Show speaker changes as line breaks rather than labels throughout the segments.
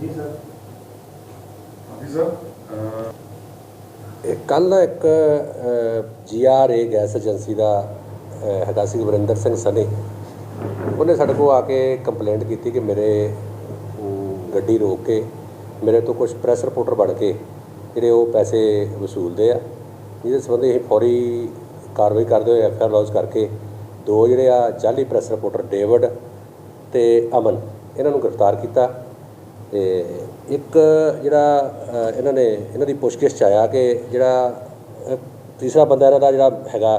ਜੀ ਸਰ।
ਹਾਂਜੀ ਸਰ
ਕੱਲ ਨਾ ਇੱਕ ਜੀਆਰਏ ਗੈਸ ਏਜੰਸੀ ਦਾ ਹੈਗਾ ਸੀ ਵਰਿੰਦਰ ਸਿੰਘ ਸਨੀ। ਉਹਨੇ ਸਾਡੇ ਕੋਲ ਆ ਕੇ ਕੰਪਲੇਂਟ ਕੀਤੀ ਕਿ ਮੇਰੇ ਗੱਡੀ ਰੋਕ ਕੇ ਮੇਰੇ ਤੋਂ ਕੁਝ ਪ੍ਰੈਸ ਰਿਪੋਰਟਰ ਬਣ ਕੇ ਜਿਹੜੇ ਉਹ ਪੈਸੇ ਵਸੂਲਦੇ ਆ। ਜਿਹਦੇ ਸੰਬੰਧੀ ਅਸੀਂ ਫੌਰੀ ਕਾਰਵਾਈ ਕਰਦੇ ਹੋਏ ਐਫਆਰ ਲੌਂਚ ਕਰਕੇ ਦੋ ਜਿਹੜੇ ਆ ਜਾਲੀ ਪ੍ਰੈਸ ਰਿਪੋਰਟਰ ਡੇਵਿਡ ਤੇ ਅਮਨ, ਇਹਨਾਂ ਨੂੰ ਗ੍ਰਿਫਤਾਰ ਕੀਤਾ ਤੇ ਇੱਕ ਜਿਹੜਾ ਇਹਨਾਂ ਨੇ, ਇਹਨਾਂ ਦੀ ਪੁੱਛਗਿੱਛ 'ਚ ਆਇਆ ਕਿ ਜਿਹੜਾ ਤੀਸਰਾ ਬੰਦਾ ਇਹਨਾਂ ਦਾ ਜਿਹੜਾ ਹੈਗਾ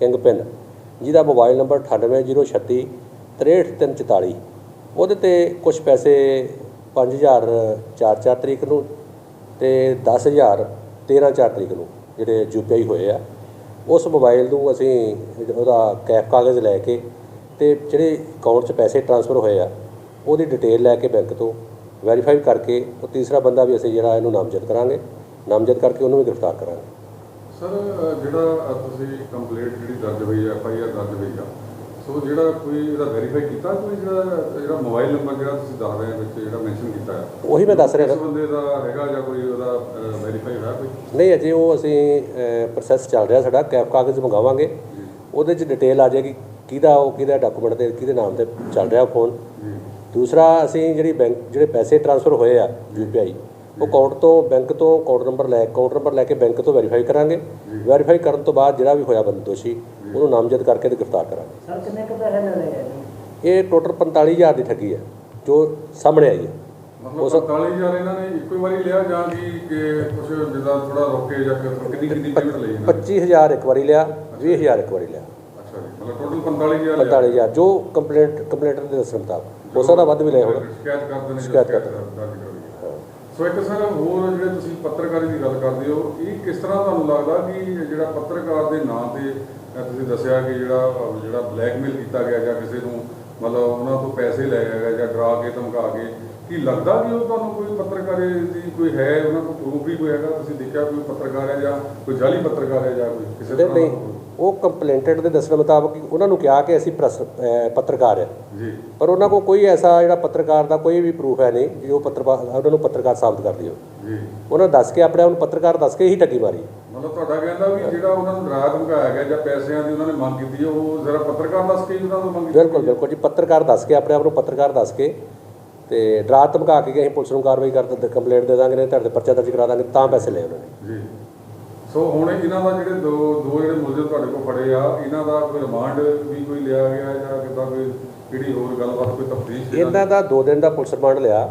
ਕਿੰਗ ਪਿੰਨ ਜਿਹਦਾ ਮੋਬਾਈਲ ਨੰਬਰ 98036 63344 ਉਹਦੇ ਤੇ ਕੁਝ ਪੈਸੇ 5000 4-4 ਤਰੀਕ ਨੂੰ ਤੇ 10000 13-4 ਤਰੀਕ ਨੂੰ ਜਿਹੜੇ ਯੂਪੀਆਈ ਹੋਏ ਆ, ਉਸ ਮੋਬਾਈਲ ਨੂੰ ਅਸੀਂ ਉਹਦਾ ਕੈਪ ਕਾਗਜ਼ ਲੈ ਕੇ ਤੇ ਜਿਹੜੇ ਅਕਾਊਂਟ 'ਚ ਪੈਸੇ ਟ੍ਰਾਂਸਫਰ ਹੋਏ ਆ ਉਹਦੀ ਡਿਟੇਲ ਲੈ ਕੇ ਬੈਂਕ ਤੋਂ ਵੈਰੀਫਾਈ ਕਰਕੇ ਉਹ ਤੀਸਰਾ ਬੰਦਾ ਵੀ ਅਸੀਂ ਜਿਹੜਾ ਇਹਨੂੰ ਨਾਮਜ਼ਦ ਕਰਾਂਗੇ। ਨਾਮਜ਼ਦ ਕਰਕੇ ਉਹਨੂੰ ਵੀ ਗ੍ਰਿਫਤਾਰ ਕਰਾਂਗੇ।
ਸਰ ਜਿਹੜਾ ਤੁਸੀਂ ਕੰਪਲੇਂਟ ਜਿਹੜੀ ਦਰਜ ਹੋਈ ਹੈ ਐਫ ਆਈ ਆਰ ਦਰਜ ਹੋਈ ਆ ਸੋ ਜਿਹੜਾ ਕੋਈ ਇਹਦਾ ਵੈਰੀਫਾਈ ਕੀਤਾ ਕੋਈ ਜਿਹੜਾ ਜਿਹੜਾ ਮੋਬਾਈਲ ਨੰਬਰ ਜਿਹੜਾ ਤੁਸੀਂ ਦੱਸ ਰਹੇ ਹੋ ਵਿੱਚ ਜਿਹੜਾ ਮੈਂਸ਼ਨ ਕੀਤਾ ਹੈ
ਉਹੀ ਮੈਂ ਦੱਸ ਰਿਹਾ
ਇਸ ਬੰਦੇ ਦਾ ਹੈਗਾ ਜਾਂ ਕੋਈ ਉਹਦਾ ਵੈਰੀਫਾਈ ਹੋਇਆ ਕੋਈ?
ਨਹੀਂ ਅਜੇ ਉਹ ਅਸੀਂ ਪ੍ਰੋਸੈਸ ਚੱਲ ਰਿਹਾ ਸਾਡਾ ਕੈਪ ਕਾਗਜ਼ ਮੰਗਾਵਾਂਗੇ। ਉਹਦੇ 'ਚ ਡਿਟੇਲ ਆ ਜਾਏਗੀ। ਕਿਹਦਾ ਉਹ ਕਿਹਦਾ ਡਾਕੂਮੈਂਟ ਤੇ ਕਿਹਦੇ ਨਾਮ ਤੇ ਚੱਲ ਰਿਹਾ ਫੋਨ
ਜੀ
ਦੂਸਰਾ ਅਸੀਂ ਜਿਹੜੀ ਬੈਂਕ ਜਿਹੜੇ ਪੈਸੇ ਟ੍ਰਾਂਸਫਰ ਹੋਏ ਆ ਯੂਪੀਆਈ ਉਹ ਅਕਾਊਂਟ ਤੋਂ ਬੈਂਕ ਤੋਂ ਅਕਾਊਂਟ ਨੰਬਰ ਲੈ ਅਕਾਊਂਟ ਨੰਬਰ ਲੈ ਕੇ ਬੈਂਕ ਤੋਂ ਵੈਰੀਫਾਈ ਕਰਾਂਗੇ। ਵੈਰੀਫਾਈ ਕਰਨ ਤੋਂ ਬਾਅਦ ਜਿਹੜਾ ਵੀ ਹੋਇਆ ਬੰਦ ਦੋਸ਼ੀ ਉਹਨੂੰ ਨਾਮਜ਼ਦ ਕਰਕੇ ਤੇ ਗ੍ਰਿਫਤਾਰ ਕਰਾਂਗੇ।
ਸਰ ਕਿੰਨੇ ਕੁ ਪੈਸੇ ਲੈ ਲਏ
ਇਹ ਟੋਟਲ 45000 ਦੀ ਠੱਗੀ ਹੈ ਜੋ ਸਾਹਮਣੇ ਆਈ ਹੈ।
ਮਤਲਬ 45000 ਇਹਨਾਂ ਨੇ ਇੱਕੋ ਹੀ ਵਾਰੀ ਲਿਆ ਜਾਂ ਕਿ ਕੁਝ ਜਿੱਦਾਂ ਥੋੜਾ ਰੋਕੇ ਜਾਂ ਕਿ ਕਿੰਨੀ ਕਿੰਨੀ ਪੇਮੈਂਟ ਲਈ ਇਹਨਾਂ ਨੇ?
25000 ਇੱਕ ਵਾਰੀ ਲਿਆ 20000 ਇੱਕ ਵਾਰੀ ਲਿਆ।
ਟੋਟਲ 45000 ਲਿਆ।
45000 ਜੋ ਕੰਪਲੇਂਟ ਕੰਪਲੇਂਟਰ ਦੇ ਦੱਸਣ ਮੁਤਾਬਕ। ਹੋ ਸਕਦਾ ਵੱਧ ਵੀ ਹੋਣ।
ਸ਼ਿਕਾਇਤ ਕਰਦੇ ਨੇ
ਸ਼ਿਕਾਇਤ ਕਰਦੇ
ਸੋ ਇੱਕ ਸਰ ਹੋਰ ਜਿਹੜੇ ਤੁਸੀਂ ਪੱਤਰਕਾਰੀ ਦੀ ਗੱਲ ਕਰਦੇ ਹੋ ਇਹ ਕਿਸ ਤਰ੍ਹਾਂ ਤੁਹਾਨੂੰ ਲੱਗਦਾ ਕਿ ਜਿਹੜਾ ਪੱਤਰਕਾਰ ਦੇ ਨਾਂ ਤੇ ਤੁਸੀਂ ਦੱਸਿਆ ਕਿ ਜਿਹੜਾ ਜਿਹੜਾ ਬਲੈਕਮੇਲ ਕੀਤਾ ਗਿਆ ਜਾਂ ਕਿਸੇ ਨੂੰ ਮਤਲਬ ਉਹਨਾਂ ਤੋਂ ਪੈਸੇ ਲੈ ਗਿਆ ਜਾਂ ਡਰਾ ਕੇ ਧਮਕਾ ਕੇ ਕੀ ਲੱਗਦਾ ਕਿ ਉਹ ਤੁਹਾਨੂੰ ਕੋਈ ਪੱਤਰਕਾਰੀ ਦੀ ਕੋਈ ਹੈ ਉਹਨਾਂ ਕੋਲ ਪ੍ਰੂਫ ਵੀ ਕੋਈ ਹੈਗਾ? ਤੁਸੀਂ ਦੇਖਿਆ ਕੋਈ ਪੱਤਰਕਾਰ ਹੈ ਜਾਂ ਕੋਈ ਜਾਲੀ ਪੱਤਰਕਾਰ ਹੈ ਜਾਂ ਕੋਈ ਕਿਸੇ ਤਰ੍ਹਾਂ
ਨਹੀਂ? ਉਹ ਕੰਪਲੇਂਟਡ ਦੇ ਦੱਸਣ ਮੁਤਾਬਕ ਹੀ ਉਹਨਾਂ ਨੂੰ ਕਿਹਾ ਕਿ ਅਸੀਂ ਪ੍ਰੈਸ- ਪੱਤਰਕਾਰ ਆ
ਜੀ।
ਪਰ ਉਹਨਾਂ ਕੋਲ ਕੋਈ ਐਸਾ ਜਿਹੜਾ ਪੱਤਰਕਾਰ ਦਾ ਕੋਈ ਵੀ ਪ੍ਰੂਫ ਹੈ ਨਹੀਂ ਜੋ ਪੱਤਰਕਾਰ ਉਹਨਾਂ ਨੂੰ ਪੱਤਰਕਾਰ ਸਾਬਤ ਕਰਦੀ ਹੋ
ਜੀ।
ਉਹਨਾਂ ਦੱਸ ਕੇ ਆਪਣੇ ਆਪ ਨੂੰ ਪੱਤਰਕਾਰ ਦੱਸ ਕੇ ਹੀ ਠੱਗੀ ਮਾਰੀ।
ਮਤਲਬ ਤੁਹਾਡਾ ਕਹਿੰਦਾ ਵੀ ਜਿਹੜਾ ਉਹਨਾਂ ਨੂੰ ਡਰਾ ਧਮਕਾਇਆ ਗਿਆ ਜਾਂ ਪੈਸਿਆਂ ਦੀ ਉਹਨਾਂ ਨੇ ਮੰਗ ਕੀਤੀ ਉਹ ਜ਼ਰਾ ਪੱਤਰਕਾਰ ਦੱਸ ਕੇ ਉਹਨਾਂ ਨੂੰ ਮੰਗ।
ਬਿਲਕੁਲ ਬਿਲਕੁਲ ਜੀ ਪੱਤਰਕਾਰ ਦੱਸ ਕੇ ਆਪਣੇ ਆਪ ਨੂੰ ਪੱਤਰਕਾਰ ਦੱਸ ਕੇ ਤੇ ਡਰਾ ਧਮਕਾ ਕੇ ਅਸੀਂ ਪੁਲਿਸ ਨੂੰ ਕਾਰਵਾਈ ਕਰ ਦਿੰਦੇ ਕੰਪਲੇਂਟ ਦੇ ਦਾਂਗੇ ਨੇ ਤੁਹਾਡੇ ਪਰਚਾ ਦਰਜ ਕਰਾ ਦਾਂਗੇ ਤਾਂ ਪੈਸੇ ਲਏ ਉਹਨਾਂ ਨੇ।
ਜੀ। ਸੋ ਹੁਣ ਇਹਨਾਂ ਦਾ ਜਿਹੜੇ ਦੋ ਦੋ ਜਿਹੜੇ ਮੁਲਜ਼ਮ ਤੁਹਾਡੇ ਕੋਲ ਫੜੇ ਆ ਇਹਨਾਂ ਦਾ ਕੋਈ ਰਿਮਾਂਡ ਵੀ ਕੋਈ ਲਿਆ ਗਿਆ ਜਾਂ ਕਿੱਦਾਂ ਕੋਈ ਕਿਹੜੀ ਹੋਰ ਗੱਲਬਾਤ ਕੋਈ ਤਫਤੀਸ਼
ਇਹਨਾਂ ਦਾ? 2 ਦਿਨ ਦਾ ਪੁਲਿਸ ਰਿਮਾਂਡ ਲਿਆ।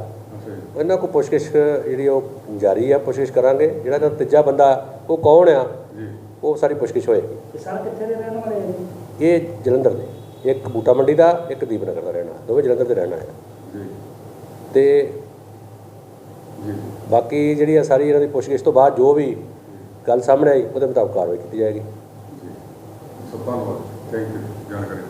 ਇਹਨਾਂ ਕੋਲ ਪੁੱਛਗਿੱਛ ਜਿਹੜੀ ਉਹ ਜਾਰੀ ਆ ਪੁੱਛਗਿੱਛ ਕਰਾਂਗੇ। ਜਿਹੜਾ ਇਹਨਾਂ ਤੀਜਾ ਬੰਦਾ ਉਹ ਕੌਣ ਆ?
ਜੀ।
ਉਹ ਸਾਰੀ ਪੁੱਛਗਿੱਛ ਹੋਏਗੀ।
ਸਰ ਕਿੱਥੇ ਦੇ ਰਹਿਣ ਵਾਲੇ ਆ
ਇਹ ਜਲੰਧਰ ਦੇ। ਇੱਕ ਬੂਟਾ ਮੰਡੀ ਦਾ ਇੱਕ ਦੀਪਨਗਰ ਦਾ ਰਹਿਣਾ ਦੋਵੇਂ ਜਲੰਧਰ ਦੇ ਰਹਿਣਾ ਹੈ
ਜੀ।
ਤੇ
ਜੀ।
ਬਾਕੀ ਜਿਹੜੀ ਆ ਸਾਰੀ ਇਹਨਾਂ ਦੀ ਪੁੱਛਗਿੱਛ ਤੋਂ ਬਾਅਦ ਜੋ ਵੀ ਗੱਲ ਸਾਹਮਣੇ ਆਈ ਉਹਦੇ ਮੁਤਾਬਕ ਕਾਰਵਾਈ ਕੀਤੀ ਜਾਏਗੀ।
ਜੀ। ਸੋ ਧੰਨਵਾਦ। ਥੈਂਕ ਯੂ ਜਾਣਕਾਰੀ